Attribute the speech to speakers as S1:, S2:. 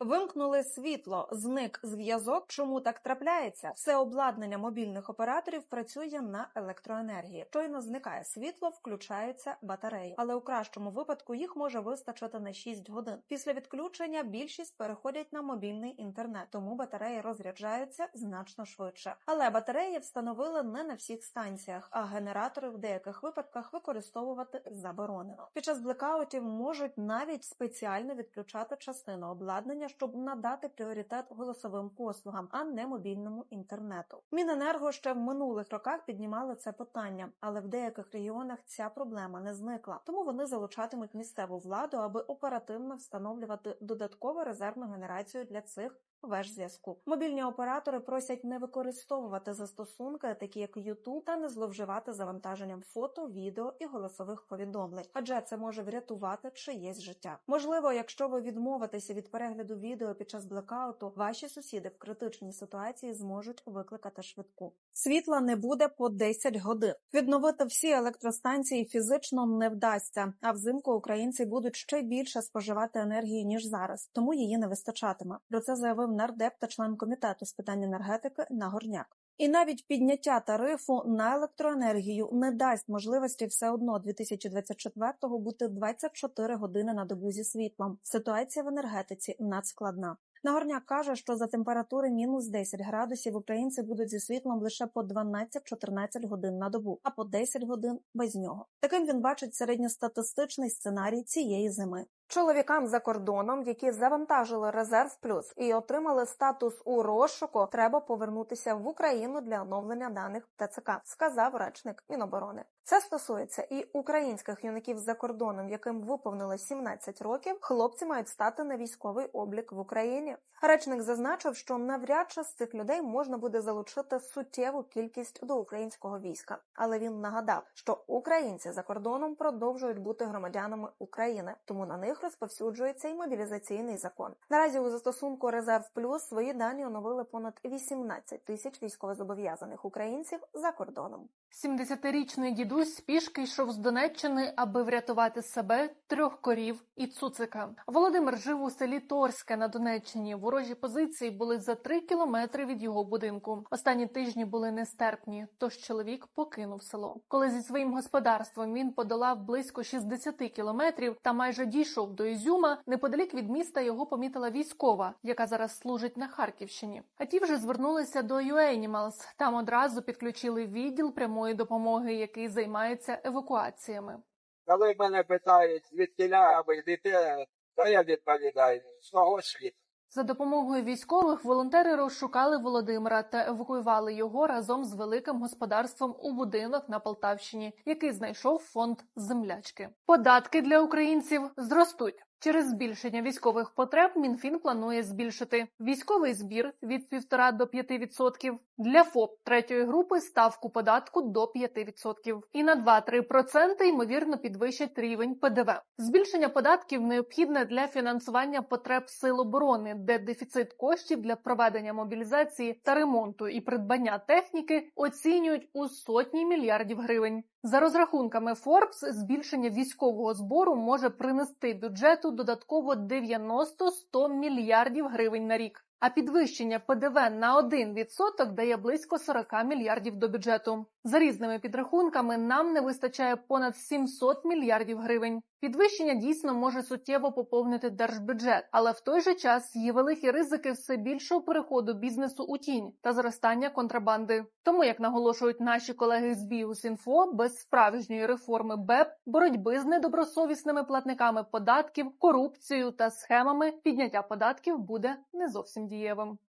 S1: Вимкнули світло, зник зв'язок. Чому так трапляється? Все обладнання мобільних операторів працює на електроенергії. Щойно зникає світло, включаються батареї, але у кращому випадку їх може вистачити на 6 годин. Після відключення більшість переходять на мобільний інтернет, тому батареї розряджаються значно швидше. Але батареї встановили не на всіх станціях, а генератори в деяких випадках використовувати заборонено. Під час блекаутів можуть навіть спеціально відключати частину обладнання щоб надати пріоритет голосовим послугам, а не мобільному інтернету. Міненерго ще в минулих роках піднімали це питання, але в деяких регіонах ця проблема не зникла. Тому вони залучатимуть місцеву владу, аби оперативно встановлювати додаткову резервну генерацію для цих веж зв'язку. Мобільні оператори просять не використовувати застосунки, такі як YouTube, та не зловживати завантаженням фото, відео і голосових повідомлень, адже це може врятувати чиєсь життя. Можливо, якщо ви відмовитеся від перегляду відео під час блекауту, ваші сусіди в критичній ситуації зможуть викликати швидку. Світла не буде по 10 годин. Відновити всі електростанції фізично не вдасться, а взимку українці будуть ще більше споживати енергії ніж зараз, тому її не вистачатиме. Про це заявив нардеп та член комітету з питань енергетики Нагорняк. І навіть підняття тарифу на електроенергію не дасть можливості все одно 2024-го бути 24 години на добу зі світлом. Ситуація в енергетиці надскладна. Нагорняк каже, що за температури мінус 10 градусів українці будуть зі світлом лише по 12-14 годин на добу, а по 10 годин без нього. Таким він бачить середньостатистичний сценарій цієї зими. Чоловікам за кордоном, які завантажили резерв плюс і отримали статус у розшуку, треба повернутися в Україну для оновлення даних ТЦК, сказав речник Міноборони. Це стосується і українських юнаків за кордоном, яким виповнилось 17 років. Хлопці мають стати на військовий облік в Україні. Речник зазначив, що навряд чи з цих людей можна буде залучити суттєву кількість до українського війська, але він нагадав, що українці за кордоном продовжують бути громадянами України, тому на них розповсюджується і мобілізаційний закон. Наразі у застосунку Резерв Плюс свої дані оновили понад 18 тисяч військовозобов'язаних українців за кордоном.
S2: 70-річний дідусь пішки йшов з Донеччини, аби врятувати себе, трьох корів і цуцика. Володимир жив у селі Торське на Донеччині. Ворожі позиції були за три кілометри від його будинку. Останні тижні були нестерпні, тож чоловік покинув село. Коли зі своїм господарством він подолав близько 60 кілометрів та майже дійшов до Ізюма, неподалік від міста його помітила військова, яка зараз служить на Харківщині. А ті вже звернулися до UAnimals. Там одразу підключили відділ прямої допомоги, який займається евакуаціями.
S3: Коли мене питають, звідкіля ви йдете, то я відповідаю свого світу.
S2: За допомогою військових волонтери розшукали Володимира та евакуювали його разом з великим господарством у будинок на Полтавщині, який знайшов фонд землячки. Податки для українців зростуть. Через збільшення військових потреб МінФін планує збільшити військовий збір від 1,5 до 5%, для ФОП третьої групи ставку податку до 5% і на 2-3% ймовірно підвищать рівень ПДВ. Збільшення податків необхідне для фінансування потреб сил оборони, де дефіцит коштів для проведення мобілізації та ремонту і придбання техніки оцінюють у сотні мільярдів гривень. За розрахунками Forbes, збільшення військового збору може принести бюджету додатково 90-100 мільярдів гривень на рік. А підвищення ПДВ на 1% дає близько 40 мільярдів до бюджету. За різними підрахунками нам не вистачає понад 700 мільярдів гривень. Підвищення дійсно може суттєво поповнити держбюджет, але в той же час є великі ризики все більшого переходу бізнесу у тінь та зростання контрабанди. Тому, як наголошують наші колеги з Біусінфо, без справжньої реформи БЕП, боротьби з недобросовісними платниками податків, корупцією та схемами підняття податків буде не зовсім дієвим.